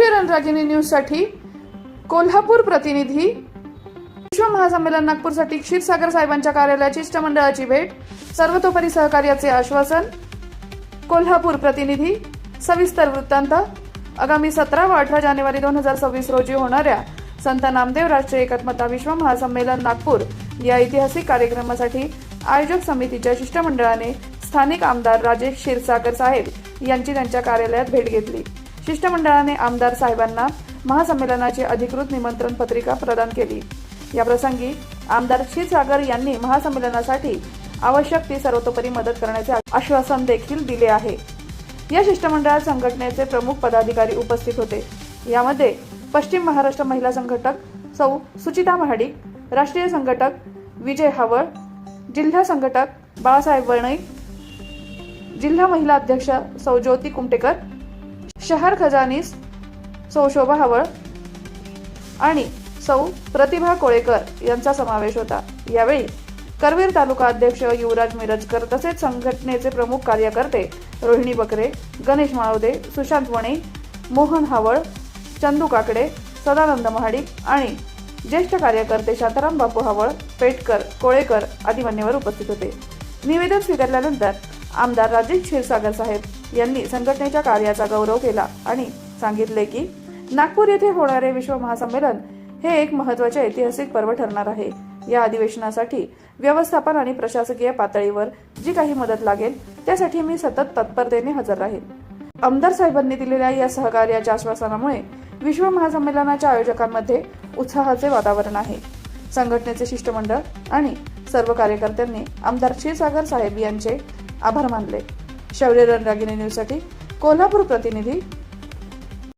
रागिनी न्यूजसाठी कोल्हापूर प्रतिनिधी विश्व महासंमेलन नागपूरसाठी क्षीरसागर साहेबांच्या कार्यालयाची शिष्टमंडळाची भेट. सर्वतोपरी सहकार्याचे आश्वासन. कोल्हापूर प्रतिनिधी सविस्तर वृत्तांत. आगामी सतरा व अठरा जानेवारी दोन हजार सव्वीस रोजी होणाऱ्या संत नामदेव राष्ट्रीय एकात्मता विश्व महासंमेलन नागपूर या ऐतिहासिक कार्यक्रमासाठी आयोजक समितीच्या शिष्टमंडळाने स्थानिक आमदार राजेश क्षीरसागर साहेब यांची त्यांच्या कार्यालयात भेट घेतली. शिष्टमंडळाने आमदार साहेबांना महासंमेलनाची अधिकृत निमंत्रण पत्रिका प्रदान केली. या प्रसंगी आमदार क्षीरसागर यांनी महासंमेलनासाठी आवश्यक ती सर्वतोपरी मदत करण्याचे आश्वासन देखील दिले आहे. या शिष्टमंडळात संघटनेचे प्रमुख पदाधिकारी उपस्थित होते. यामध्ये पश्चिम महाराष्ट्र महिला संघटक सौ. सुचिता महाडिक राष्ट्रीय संघटक विजय हावळ जिल्हा संघटक बाळासाहेब वणई जिल्हा महिला अध्यक्ष सौ. ज्योती कुमटेकर शहर खजानीस सौ शोभा आणि सौ प्रतिभा कोळेकर यांचा समावेश होता. यावेळी करवीर तालुका अध्यक्ष युवराज मिरजकर तसेच संघटनेचे प्रमुख कार्यकर्ते रोहिणी बकरे गणेश माळवदे सुशांत वणे मोहन हावळ चंदू काकडे सदानंद महाडिक आणि ज्येष्ठ कार्यकर्ते शांताराम बापू हावळ पेटकर कोळेकर आदी मान्यवर उपस्थित होते. निवेदन स्वीकारल्यानंतर आमदार राजेश क्षीरसागर साहेब यांनी संघटनेच्या कार्याचा गौरव केला आणि सांगितले की नागपूर येथे होणारे विश्व महासंमेलन हे एक महत्त्वाचे ऐतिहासिक पर्व ठरणार आहे. या अधिवेशनासाठी व्यवस्थापन आणि प्रशासकीय पातळीवर जी काही मदत लागेल त्यासाठी मी सतत तत्परतेने हजर राहील आमदार साहेबांनी दिलेल्या या सहकार्याच्या आश्वासनामुळे विश्व महासंमेलनाच्या आयोजकांमध्ये उत्साहाचे वातावरण आहे. संघटनेचे शिष्टमंडळ आणि सर्व कार्यकर्त्यांनी आमदार क्षीरसागर साहेब यांचे आभार मानले. शौर्य रणरागिनी न्यूजसाठी कोल्हापूर प्रतिनिधी